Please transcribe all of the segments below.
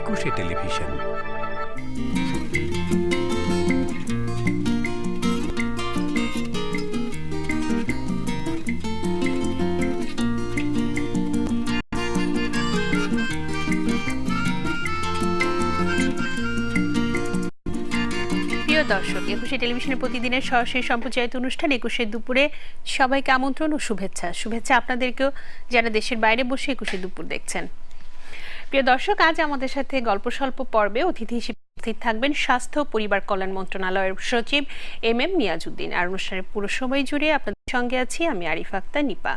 একুশে টেলিভিশন। দর্শক, একুশে টেলিভিশনের প্রতিদিনের সরাসরি সম্প্রচারিত অনুষ্ঠান একুশে দুপুরে সবাইকে আমন্ত্রণ ও শুভেচ্ছা। শুভেচ্ছা আপনাদেরকেও, যারা দেশের বাইরে বসে একুশে দুপুর দেখছেন। প্রিয় দর্শক, আজ আমাদের সাথে গল্প স্বল্প পর্বে অতিথি হিসেবে উপস্থিত থাকবেন স্বাস্থ্য পরিবার কল্যাণ মন্ত্রণালয়ের সচিব এম এম নিয়াজুদ্দিন আর অনুষ্ঠানের পুরো সময় জুড়ে আপনাদের সঙ্গে আছি আমি আরিফ আক্তার, নিপা।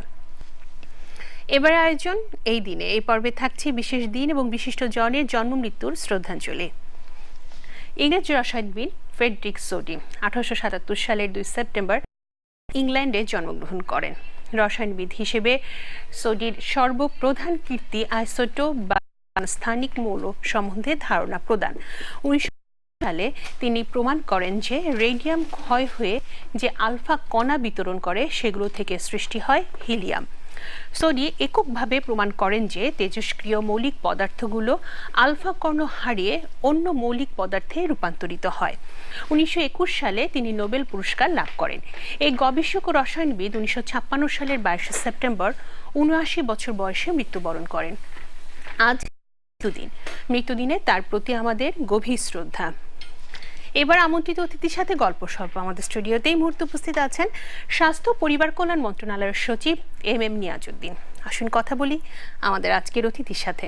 এবার আয়োজন এই দিনে। এই পর্বে থাকছে বিশেষ দিন এবং বিশিষ্ট জনের জন্ম মৃত্যুর শ্রদ্ধাঞ্জলি। ইংরেজ রসায়নবিদ ফ্রেডরিক সোডি আঠারোশো সাতাত্তর সালের দুই সেপ্টেম্বর ইংল্যান্ডে জন্মগ্রহণ করেন। রসায়নবিদ হিসেবে সোডির সর্বপ্রধান কীর্তি আইসোটো বা স্থানিক মৌল সম্বন্ধে ধারণা প্রদান। উনিশশো সালে তিনি প্রমাণ করেন যে রেডিয়াম ক্ষয় হয়ে যে আলফা কণা বিতরণ করে সেগুলো থেকে সৃষ্টি হয় হিলিয়াম। সোডি এককভাবে প্রমাণ করেন যে তেজস্ক্রিয় মৌলিক পদার্থগুলো আলফা কর্ণ হারিয়ে অন্য মৌলিক পদার্থে রূপান্তরিত হয়। উনিশশো একুশ সালে তিনি নোবেল পুরস্কার লাভ করেন। এই গবেষক ও রসায়নবিদ উনিশশো ছাপ্পান্ন সালের বাইশে সেপ্টেম্বর, উনআশি বছর বয়সে মৃত্যুবরণ করেন। আজ মৃত্যুদিন। মৃত্যুদিনে তার প্রতি আমাদের গভীর শ্রদ্ধা। এবার আমন্ত্রিত অতিথির সাথে গল্প সর্ব আমাদের স্টুডিওতেই মুহূর্তে উপস্থিত আছেন স্বাস্থ্য পরিবার কল্যাণ মন্ত্রণালয়ের সচিব এম এম নিয়াজুদ্দিন আসুন কথা বলি আমাদের আজকের অতিথির সাথে।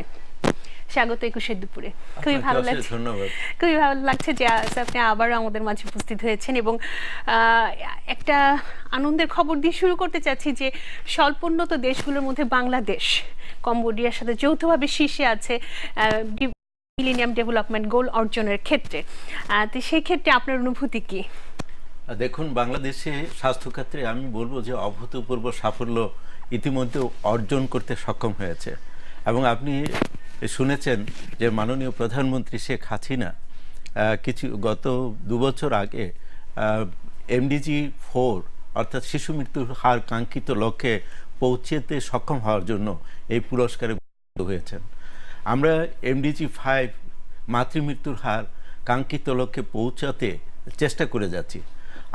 স্বাগত একুশের দুপুরে। খুবই ভালো লাগছে। ধন্যবাদ। খুবই ভালো লাগছে যে আপনি আবারও আমাদের মাঝে উপস্থিত হয়েছেন এবং একটা আনন্দের খবর দিয়ে শুরু করতে চাচ্ছি যে স্বল্পোন্নত দেশগুলোর মধ্যে বাংলাদেশ কম্বোডিয়ার সাথে যৌথভাবে শীর্ষে আছে মিলেনিয়াম ডেভেলপমেন্ট গোল অর্জনের ক্ষেত্রে। তো সেই ক্ষেত্রে আপনার অনুভূতি কি? দেখুন বাংলাদেশে স্বাস্থ্য ক্ষেত্রে আমি বলব যে অভূতপূর্ব সাফল্য ইতিমধ্যে অর্জন করতে সক্ষম হয়েছে। এবং আপনি শুনেছেন যে মাননীয় প্রধানমন্ত্রী শেখ হাসিনা কিছু গত দুবছর আগে এমডিজি ফোর অর্থাৎ শিশু মৃত্যুর হার কাঙ্ক্ষিত লক্ষ্যে পৌঁছেতে সক্ষম হওয়ার জন্য এই পুরস্কারে হয়েছেন। আমরা এমডিজি ফাইভ মাতৃমৃত্যুর হার কাঙ্ক্ষিত লক্ষ্যে পৌঁছাতে চেষ্টা করে যাচ্ছি।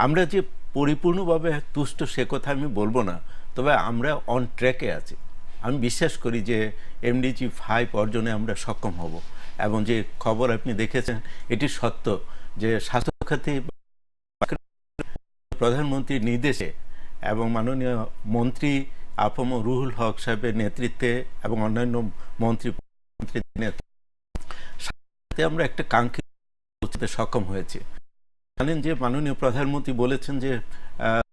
আমরা যে পরিপূর্ণভাবে তুষ্ট, সে কথা আমি বলব না, তবে আমরা অন ট্র্যাকে আছি। আমি বিশ্বাস করি যে এমডিজি ফাইভ অর্জনে আমরা সক্ষম হব এবং যে খবর আপনি দেখেছেন, এটি সত্য যে স্বাস্থ্য খাতে প্রধানমন্ত্রীর নির্দেশে এবং মাননীয় মন্ত্রী আফম রুহুল হক সাহেবের নেতৃত্বে এবং অন্যান্য মন্ত্রী নেতৃত্বে আমরা একটা কাঙ্ক্ষিত সক্ষম হয়েছে। জানেন যে মাননীয় প্রধানমন্ত্রী বলেছেন যে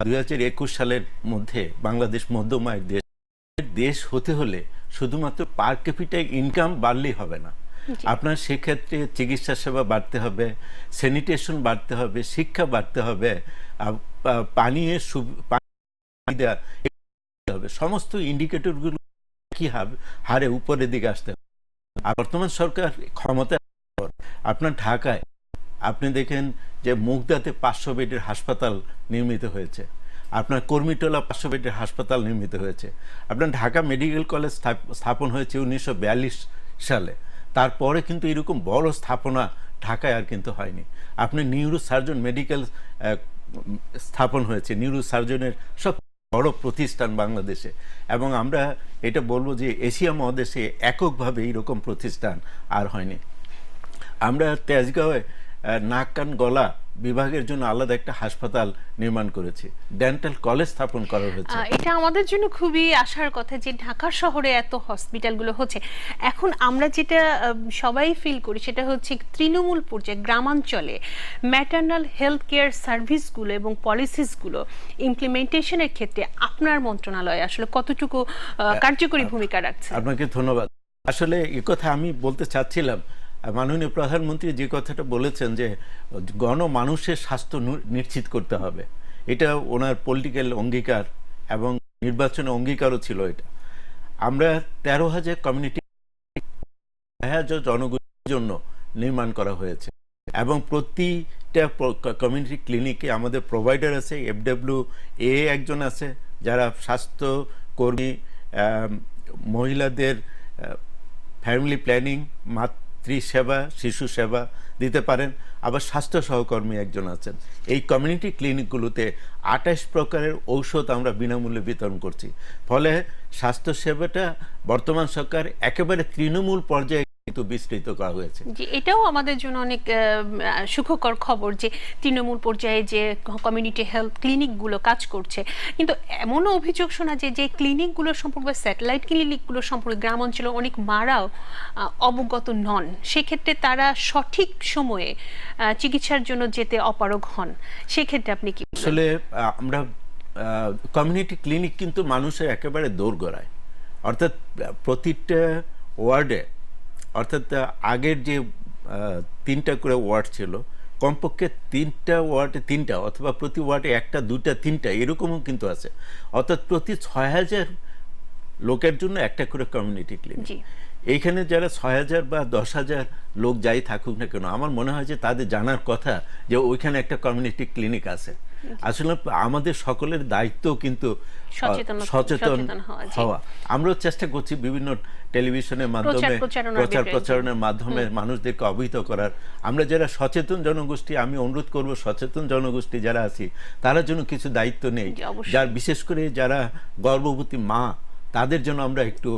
দুই হাজার একুশ সালের মধ্যে বাংলাদেশ মধ্যম আয়ের দেশ দেশ হতে হলে শুধুমাত্র পার ক্যাপিটাল ইনকাম বাড়লেই হবে না। আপনার সেক্ষেত্রে চিকিৎসা সেবা বাড়তে হবে স্যানিটেশন বাড়তে হবে শিক্ষা বাড়তে হবে পানীয় হবে সমস্ত ইন্ডিকেটরগুলো কি হবে হারে উপরের দিকে আসতে হবে। আর বর্তমান সরকার ক্ষমতা আপনার ঢাকায় আপনি দেখেন যে মুগদাতে পাঁচশো বেডের হাসপাতাল নির্মিত হয়েছে। আপনার কর্মীটোলা পাঁচশো বেডের হাসপাতাল নির্মিত হয়েছে। আপনার ঢাকা মেডিকেল কলেজ স্থাপন হয়েছে উনিশশো বিয়াল্লিশ সালে। তারপরে কিন্তু এরকম বড় স্থাপনা ঢাকায় আর কিন্তু হয়নি। আপনি নিউরো সার্জন মেডিকেল স্থাপন হয়েছে। নিউরো সার্জনের সব বড় প্রতিষ্ঠান বাংলাদেশে। এবং আমরা এটা বলব যে এশিয়া মহাদেশে এককভাবে এইরকম প্রতিষ্ঠান আর হয়নি। আমরা তেজগাঁওয়ে নাক কান গলা বিভাগের জন্য আলাদা একটা হাসপাতাল নির্মাণ করেছে। ডেন্টাল কলেজ স্থাপন করা হয়েছে। এটা আমাদের জন্য খুবই আশার কথা যে ঢাকা শহরে এত হসপিটালগুলো হচ্ছে। এখন আমরা যেটা সবাই ফিল করি সেটা হচ্ছে তৃণমূল পর্যায়ে গ্রামাঞ্চলে ম্যাটার্নাল হেলথ কেয়ার সার্ভিসগুলো এবং পলিসিসগুলো ইমপ্লিমেন্টেশনের ক্ষেত্রে আপনার মন্ত্রণালয় আসলে কতটুকু কার্যকরী ভূমিকা রাখছে? আপনাকে ধন্যবাদ। আসলে এই কথা আমি বলতে চাচ্ছিলাম মাননীয় প্রধানমন্ত্রী যে কথাটা বলেছেন যে গণমানুষের স্বাস্থ্য নিশ্চিত করতে হবে। এটা ওনার পলিটিক্যাল অঙ্গীকার এবং নির্বাচনে অঙ্গীকারও ছিল এটা। আমরা তেরো হাজার কমিউনিটি জনগণের জন্য নির্মাণ করা হয়েছে এবং প্রতিটা কমিউনিটি ক্লিনিকে আমাদের প্রোভাইডার আছে এফডব্লিউ এ একজন আছে, যারা স্বাস্থ্য কর্মী মহিলাদের ফ্যামিলি প্ল্যানিং মাতৃ সেবা, শিশু সেবা দিতে পারেন। আবার স্বাস্থ্য সহকর্মী একজন আছেন। এই কমিউনিটি ক্লিনিকগুলোতে আঠাশ প্রকারের ঔষধ আমরা বিনামূল্যে বিতরণ করছি। ফলে স্বাস্থ্যসেবাটা বর্তমান সরকার একেবারে তৃণমূল পর্যায়ে কিন্তু বিস্তৃত করা হয়েছে। জি এটাও আমাদের জন্য অনেক সুখকর খবর যে তৃণমূল পর্যায়ে যে কমিউনিটি হেলথ ক্লিনিকগুলো কাজ করছে। কিন্তু এমনও অভিযোগ শোনা যায় যে ক্লিনিকগুলো সম্পর্কে স্যাটেলাইট ক্লিনিকগুলো সম্পর্কে গ্রাম অঞ্চলে অনেক মারাও অবগত নন। সেক্ষেত্রে তারা সঠিক সময়ে চিকিৎসার জন্য যেতে অপারগ হন। সেক্ষেত্রে আপনি কি আসলে আমরা কমিউনিটি ক্লিনিক কিন্তু মানুষের একেবারে দোরগোড়ায়। অর্থাৎ প্রতিটা ওয়ার্ডে অর্থাৎ আগের যে তিনটা করে ওয়ার্ড ছিল কমপক্ষে তিনটা ওয়ার্ডে তিনটা অথবা প্রতি ওয়ার্ডে একটা দুটা তিনটা এরকমও কিন্তু আছে। অর্থাৎ প্রতি ছয় হাজার লোকের জন্য একটা করে কমিউনিটি ক্লিনিক এইখানে যারা ছয় হাজার বা দশ হাজার লোক যাই থাকুক না কেন আমার মনে হয় যে তাদের জানার কথা যে ওইখানে একটা কমিউনিটি ক্লিনিক আছে। আসলে আমাদের সকলের দায়িত্ব কিন্তু সচেতন-। হওয়া। আমরাও চেষ্টা করছি বিভিন্ন টেলিভিশনের মাধ্যমে প্রচার প্রচারণার মাধ্যমে মানুষদেরকে অবহিত করার। আমরা যারা সচেতন জনগোষ্ঠী আমি অনুরোধ করব সচেতন জনগোষ্ঠী যারা আছি তারা যেন কিছু দায়িত্ব নেই যার বিশেষ করে যারা গর্ভবতী মা তাদের জন্য আমরা একটু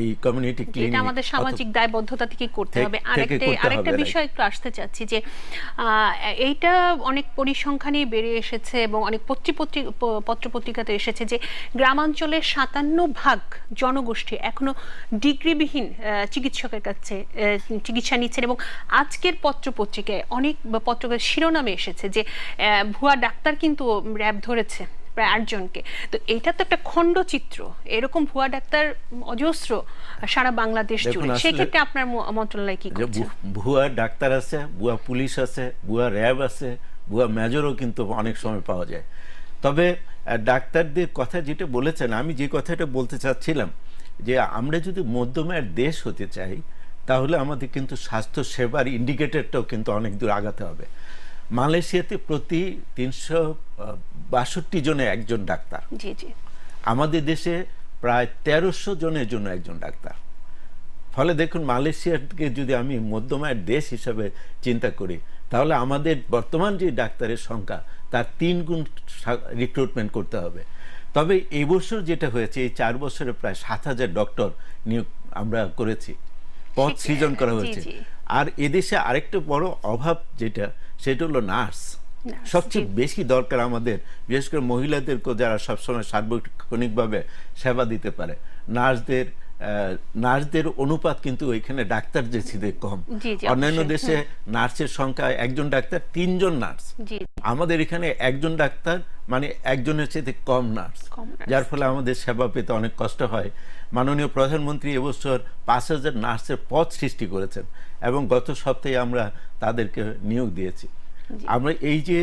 এই কমিউনিটি ক্লিনিক এটা আমাদের সামাজিক দায়বদ্ধতা থেকে করতে হবে। আরেকটা আরেকটা বিষয় একটু আসতে চাচ্ছি যে এইটা অনেক পরিসংখ্যানে বেড়ে এসেছে এবং অনেক পত্রিপত্রি পত্রপত্রিকাতে এসেছে যে গ্রামাঞ্চলের সাতান্ন ভাগ জনগোষ্ঠী এখনও ডিগ্রিবিহীন চিকিৎসকের কাছে চিকিৎসা নিচ্ছেন এবং আজকের পত্রপত্রিকায় অনেক পত্রিকার শিরোনামে এসেছে যে ভুয়া ডাক্তার কিন্তু র্যাব ধরেছে। প্রায় আটজনকে তো এটা তো একটা খণ্ডচিত্র এরকম ভুয়া ডাক্তার অজস্র সারা বাংলাদেশ জুড়ে। সেক্ষেত্রে আপনার মন্ত্রণালয় কি করছে? ভুয়া ডাক্তার আছে ভুয়া পুলিশ আছে ভুয়া র্যাব আছে ভুয়া মেজরও কিন্তু অনেক সময় পাওয়া যায়। তবে ডাক্তারদের কথা যেটা বলেছেন আমি যে কথাটা বলতে চাচ্ছিলাম যে আমরা যদি মধ্যমের দেশ হতে চাই তাহলে আমাদের কিন্তু স্বাস্থ্য সেবার ইন্ডিকেটরটাও কিন্তু অনেক দূর আগাতে হবে। মালয়েশিয়াতে প্রতি তিনশো বাষট্টি জনে একজন ডাক্তার। জি জি। আমাদের দেশে প্রায় তেরোশো জনের জন্য একজন ডাক্তার। ফলে দেখুন মালয়েশিয়াকে যদি আমি মধ্যমায়ের দেশ হিসাবে চিন্তা করি তাহলে আমাদের বর্তমান যে ডাক্তারের সংখ্যা তার তিন গুণ রিক্রুটমেন্ট করতে হবে। তবে এই বছর যেটা হয়েছে এই চার বছরে প্রায় সাত হাজার ডক্টর নিয়োগ আমরা করেছি। পদ সে- সৃজন করা হয়েছে। আর এদেশে আরেকটা বড় অভাব যেটা সেটা হলো নার্স। সবচেয়ে বেশি দরকার আমাদের বিশেষ করে মহিলাদেরকে যারা সবসময় সার্বক্ষণিকভাবে সেবা দিতে পারে। নার্সদের নার্সদের অনুপাত কিন্তু ওইখানে ডাক্তার যে ছিদের কম। অন্যান্য দেশে নার্সের সংখ্যা একজন ডাক্তার তিনজন নার্স। আমাদের এখানে একজন ডাক্তার মানে একজনের চেয়ে কম নার্স। যার ফলে আমাদের সেবা পেতে অনেক কষ্ট হয়। মাননীয় প্রধানমন্ত্রী এবছর পাঁচ হাজার নার্সের পদ সৃষ্টি করেছেন এবং গত সপ্তাহে আমরা তাদেরকে নিয়োগ দিয়েছি। আমরা এই যে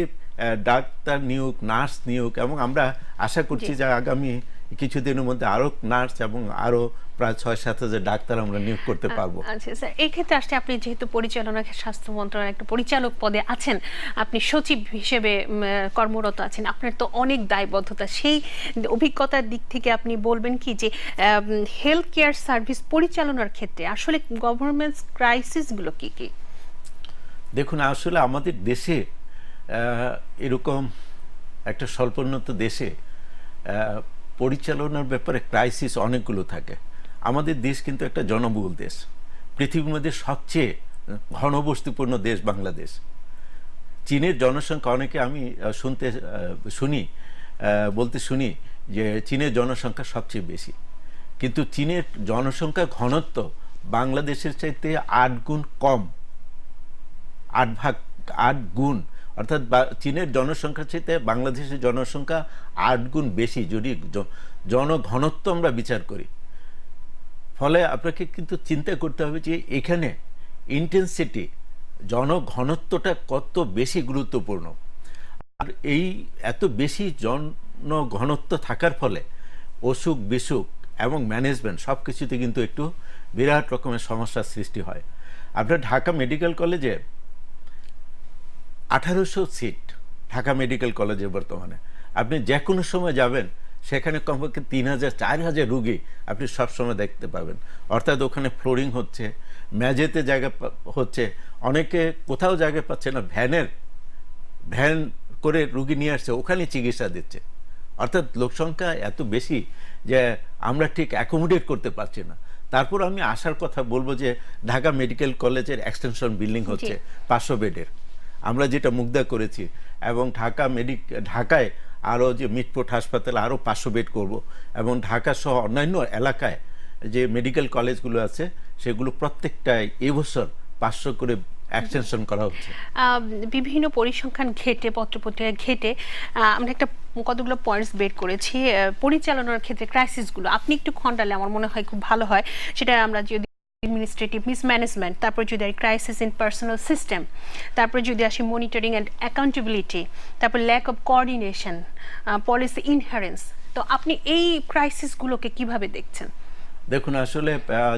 ডাক্তার নিয়োগ নার্স নিয়োগ এবং আমরা আশা করছি যে আগামী কিছুদিনের মধ্যে আরও নার্স এবং আরও প্রায় ছয় সাত হাজার ডাক্তার আমরা নিয়োগ করতে পারব। আচ্ছা স্যার এই ক্ষেত্রে আসলে আপনি যেহেতু পরিচালনা স্বাস্থ্য মন্ত্রণালয়ের একটা পরিচালক পদে আছেন আপনি সচিব হিসেবে কর্মরত আছেন আপনার তো অনেক দায়বদ্ধতা। সেই অভিজ্ঞতার দিক থেকে আপনি বলবেন কি যে হেলথ কেয়ার সার্ভিস পরিচালনার ক্ষেত্রে আসলে গভর্নমেন্ট ক্রাইসিসগুলো কি কি? দেখুন আসলে আমাদের দেশে এরকম একটা স্বল্পোন্নত দেশে পরিচালনার ব্যাপারে ক্রাইসিস অনেকগুলো থাকে। আমাদের দেশ কিন্তু একটা জনবহুল দেশ। পৃথিবীর মধ্যে সবচেয়ে ঘনবস্তিপূর্ণ দেশ বাংলাদেশ। চীনের জনসংখ্যা, অনেকে আমি শুনতে শুনি বলতে শুনি যে চীনের জনসংখ্যা সবচেয়ে বেশি। কিন্তু চীনের জনসংখ্যা ঘনত্ব বাংলাদেশের চাইতে আট গুণ কম। আট ভাগ, আট গুণ। অর্থাৎ চীনের জনসংখ্যার চাইতে বাংলাদেশের জনসংখ্যা আট গুণ বেশি। যদি জনঘনত্ব আমরা বিচার করি ফলে আপনাকে কিন্তু চিন্তা করতে হবে যে এখানে ইন্টেন্সিটি জনঘনত্বটা কত বেশি গুরুত্বপূর্ণ? আর এই এত বেশি জনঘনত্ব থাকার ফলে অসুখ, বিসুখ এবং ম্যানেজমেন্ট সব কিছুতে কিন্তু একটু বিরাট রকমের সমস্যার সৃষ্টি হয়। আপনার ঢাকা মেডিকেল কলেজে আঠারোশো সিট ঢাকা মেডিকেল কলেজে বর্তমানে। আপনি যে কোনো সময় যাবেন সেখানে কমপক্ষে তিন হাজার চার হাজার রুগী আপনি সবসময় দেখতে পাবেন। অর্থাৎ ওখানে ফ্লোরিং হচ্ছে মেঝেতে জায়গা হচ্ছে অনেকে কোথাও জায়গা পাচ্ছে না ভ্যানের ভ্যান করে রুগী নিয়ে আসছে ওখানে চিকিৎসা দিচ্ছে। অর্থাৎ লোকসংখ্যা এত বেশি যে আমরা ঠিক অ্যাকোমোডেট করতে পারছি না। তারপর আমি আসার কথা বলব যে ঢাকা মেডিকেল কলেজের এক্সটেনশন বিল্ডিং হচ্ছে পাঁচশো বেডের। আমরা যেটা মুগ্ধা করেছি এবং ঢাকা মেডিক ঢাকায় আরও যে মিটফোর্ট হাসপাতালে আরও পাঁচশো বেড করব এবং ঢাকা সহ অন্যান্য এলাকায় যে মেডিকেল কলেজগুলো আছে, সেগুলো প্রত্যেকটাই এবছর পাঁচশো করে এক্সটেনশন করা হচ্ছে। বিভিন্ন পরিসংখ্যান ঘেটে, পত্রপত্রিকা ঘেটে আমরা একটা কতগুলো পয়েন্টস বের করেছি পরিচালনার ক্ষেত্রে ক্রাইসিসগুলো আপনি একটু খণ্ডালে, আমার মনে হয় খুব ভালো হয়। সেটা আমরা যদি অ্যাডমিনিস্ট্রেটিভ মিসম্যানেজমেন্ট তারপর যদি ক্রাইসিস ইন পার্সোনাল সিস্টেম তারপর যদি আসি মনিটরিং অ্যান্ড অ্যাকাউন্টেবিলিটি তারপর lack of coordination policy inherence তো আপনি এই ক্রাইসিসগুলোকে কীভাবে দেখছেন? দেখুন আসলে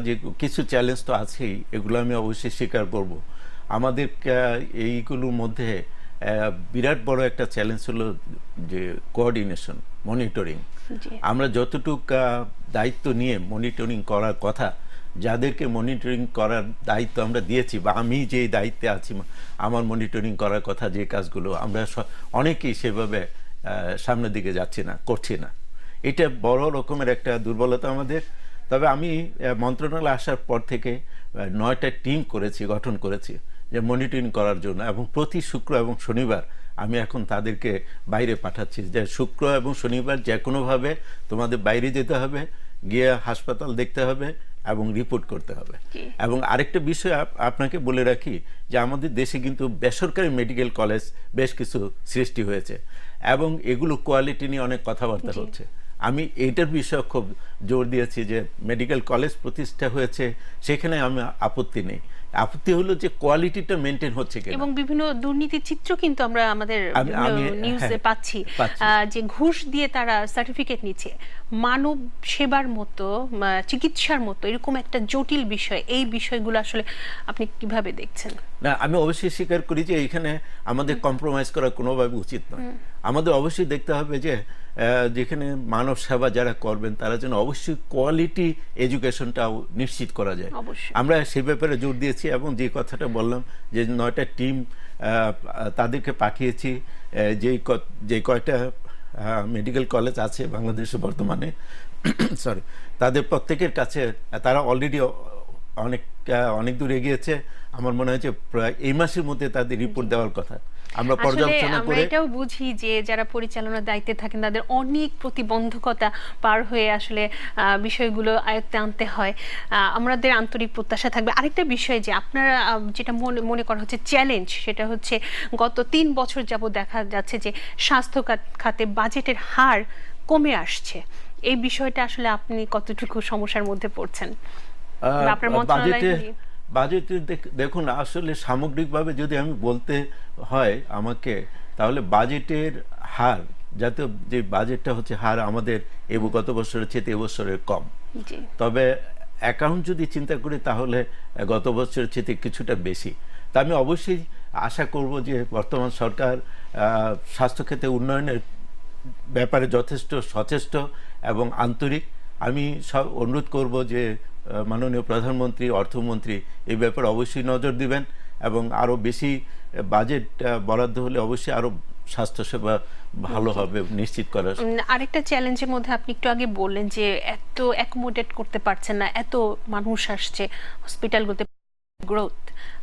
যে কিছু চ্যালেঞ্জ তো আছেই এগুলো আমি অবশ্যই স্বীকার করব। আমাদের এইগুলোর মধ্যে বিরাট বড় একটা চ্যালেঞ্জ হলো যে কোঅর্ডিনেশন মনিটরিং। আমরা যতটুক দায়িত্ব নিয়ে মনিটরিং করার কথা যাদেরকে মনিটরিং করার দায়িত্ব আমরা দিয়েছি বা আমি যে দায়িত্বে আছি, আমার মনিটরিং করার কথা যে কাজগুলো আমরা অনেকেই সেভাবে সামনের দিকে যাচ্ছি না, করছি না। এটা বড় রকমের একটা দুর্বলতা আমাদের। তবে আমি মন্ত্রণালয়ে আসার পর থেকে নয়টা টিম করেছি, গঠন করেছি, যে মনিটরিং করার জন্য। এবং প্রতি শুক্র এবং শনিবার আমি এখন তাদেরকে বাইরে পাঠাচ্ছি, যে শুক্র এবং শনিবার যে কোনোভাবে তোমাদের বাইরে যেতে হবে, গিয়ে হাসপাতাল দেখতে হবে এবং রিপোর্ট করতে হবে। এবং আরেকটা বিষয় আপ- আপনাকে বলে রাখি যে আমাদের দেশে কিন্তু বেসরকারি মেডিকেল কলেজ বেশ কিছু সৃষ্টি হয়েছে এবং এগুলো কোয়ালিটি নিয়ে অনেক কথাবার্তা হচ্ছে। আমি এইটার বিষয়ে খুব জোর দিয়েছি যে মেডিকেল কলেজ প্রতিষ্ঠা হয়েছে সেখানে আমি আপত্তি নেই। আপত্তি হলো যে কোয়ালিটিটা মেনটেন হচ্ছে কিনা। এবং বিভিন্ন দুর্নীতির চিত্র কিন্তু আমরা আমাদের আমি- আমি- নিউজে হ্যাঁ, পাচ্ছি। পাচ্ছি। যে ঘুষ দিয়ে তারা সার্টিফিকেট নিচ্ছে। মানব সেবার মতো চিকিৎসার মতো এরকম একটা জটিল বিষয়। এই বিষয়গুলো আসলে আপনি কীভাবে দেখছেন? না আমি অবশ্যই স্বীকার করি যে এখানে আমাদের কম্প্রোমাইজ করা কোনোভাবে উচিত নয়। আমাদের অবশ্যই দেখতে হবে যে যেখানে মানব সেবা যারা করবেন তারা যেন অবশ্যই কোয়ালিটি এডুকেশনটাও নিশ্চিত করা যায়। আমরা সে ব্যাপারে জোর দিয়েছি এবং যে কথাটা বললাম যে নয়টা টিম তাদেরকে পাঠিয়েছি যেই ক- যে কয়টা মেডিকেল কলেজ আছে বাংলাদেশে বর্তমানে সরি তাদের প্রত্যেকের কাছে তারা অলরেডি অনেক অনেক দূর এগিয়েছে। আমার মনে হয়েছে প্রায় এই মাসের মধ্যে তাদের রিপোর্ট দেওয়ার কথা। আমরা পর্যালোচনা করে এটাও বুঝি যে যারা পরিচালনার দায়িত্বে থাকেন তাদের অনেক প্রতিবন্ধকতা পার হয়ে আসলে বিষয়গুলো আয়ত্তে আনতে হয়। আমাদের আন্তরিক প্রত্যাশা থাকবে। আরেকটা বিষয় যে আপনারা যেটা মনে করা হচ্ছে চ্যালেঞ্জ সেটা হচ্ছে গত তিন বছর যাবত দেখা যাচ্ছে যে স্বাস্থ্য খাত- খাতে বাজেটের হার কমে আসছে। এই বিষয়টা আসলে আপনি কতটুকু সমস্যার মধ্যে পড়ছেন? আপনার মন্ত্রণালয় বাজেটে দেখুন আসলে সামগ্রিকভাবে যদি আমি বলতে হয় আমাকে তাহলে বাজেটের হার যাতে যে বাজেটটা হচ্ছে হার আমাদের এব গত বছরের চেয়ে এবছরের কম। তবে অ্যাকাউন্ট যদি চিন্তা করি তাহলে গত বছরের চেয়ে কিছুটা বেশি। তা আমি অবশ্যই আশা করব যে বর্তমান সরকার স্বাস্থ্যক্ষেত্রে উন্নয়নের ব্যাপারে যথেষ্ট সচেষ্ট এবং আন্তরিক। আমি সব অনুরোধ করব যে মাননীয় প্রধানমন্ত্রী অর্থমন্ত্রী এই ব্যাপারে অবশ্যই নজর দিবেন এবং আরও বেশি বাজেট বরাদ্দ হলে অবশ্যই আরও স্বাস্থ্যসেবা ভালো হবে নিশ্চিত করা আরেকটা চ্যালেঞ্জের মধ্যে আপনি একটু আগে বললেন যে এত অ্যাকোমোডেট করতে পারছেন না এত মানুষ আসছে হসপিটালগুলোতে গ্রোথ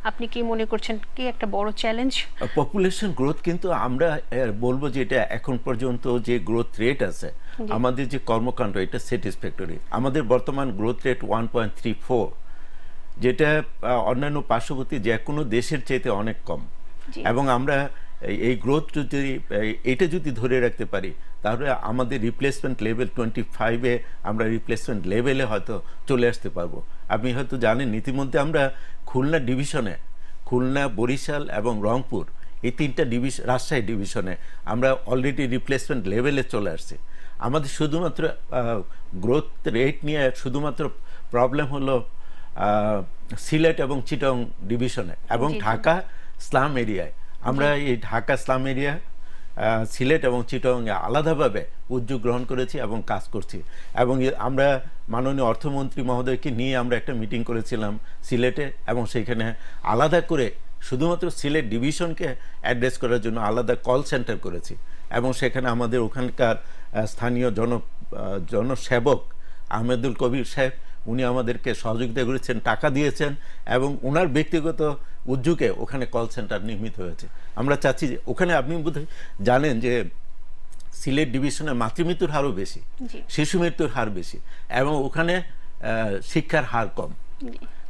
আপনি কি মনে করছেন কি একটা বড় চ্যালেঞ্জ পপুলেশন গ্রোথ কিন্তু আমরা বলব যে এটা এখন পর্যন্ত যে গ্রোথ রেট আছে আমাদের যে কর্মকাণ্ড এটা স্যাটিসফ্যাক্টরি আমাদের বর্তমান growth rate one point three four যেটা অন্যান্য পার্শ্ববর্তী যে কোনো দেশের চাইতে অনেক কম। এবং আমরা এই- গ্রোথ যদি এটা যদি ধরে রাখতে পারি তাহলে আমাদের রিপ্লেসমেন্ট লেভেল টোয়েন্টি ফাইভে আমরা রিপ্লেসমেন্ট লেভেলে হয়তো চলে আসতে পারব। আপনি হয়তো জানেন ইতিমধ্যে আমরা খুলনা ডিভিশনে খুলনা বরিশাল এবং রংপুর এই তিনটা ডিভিশন রাজশাহী ডিভিশনে আমরা অলরেডি রিপ্লেসমেন্ট লেভেলে চলে আসছি। আমাদের শুধুমাত্র গ্রোথ রেট নিয়ে শুধুমাত্র প্রবলেম হলো সিলেট এবং চিটং ডিভিশনে এবং। ঢাকা স্লাম এরিয়ায় আমরা এই ঢাকা স্লাম এরিয়া সিলেট এবং চিটংয়ে আলাদাভাবে উদ্যোগ গ্রহণ করেছি এবং কাজ করছি। এবং আমরা মাননীয় অর্থমন্ত্রী মহোদয়কে নিয়ে আমরা একটা মিটিং করেছিলাম সিলেটে এবং সেখানে আলাদা করে শুধুমাত্র সিলেট ডিভিশনকে অ্যাড্রেস করার জন্য আলাদা কল সেন্টার করেছি। এবং সেখানে আমাদের ওখানকার স্থানীয় জন জনসেবক আহমেদুল কবির সাহেব উনি আমাদেরকে সহযোগিতা করেছেন টাকা দিয়েছেন এবং ওনার ব্যক্তিগত উদ্যোগে ওখানে কল সেন্টার নির্মিত হয়েছে। আমরা চাচ্ছি যে ওখানে আপনি বোধহয় জানেন যে সিলেট ডিভিশনে মাতৃমৃত্যুর হারও বেশি। শিশু মৃত্যুর হার বেশি এবং ওখানে শিক্ষার হার কম।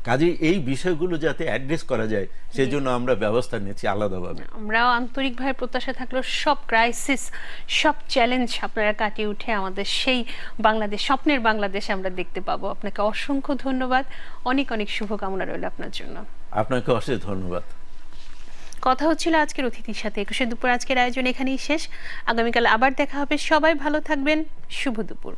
কাজে এই বিষয়গুলো যাতে অ্যাড্রেস করা যায় সেই জন্য আমরা ব্যবস্থা নিয়েছি আলাদাভাবে। আমরাও আন্তরিকভাবে প্রত্যাশা থাকল সব ক্রাইসিস সব চ্যালেঞ্জ আপনারা কাটিয়ে উঠে আমাদের সেই বাংলাদেশ স্বপ্নের বাংলাদেশ আমরা দেখতে পাবো। আপনাকে অসংখ্য ধন্যবাদ। অনেক অনেক শুভকামনা রইল আপনার জন্য। আপনাকে অশেষ ধন্যবাদ। কথা হচ্ছিল আজকের অতিথির সাথে। একুশে দুপুর আজকের আয়োজন এখানেই শেষ। আগামীকাল আবার দেখা হবে। সবাই ভালো থাকবেন। শুভ দুপুর।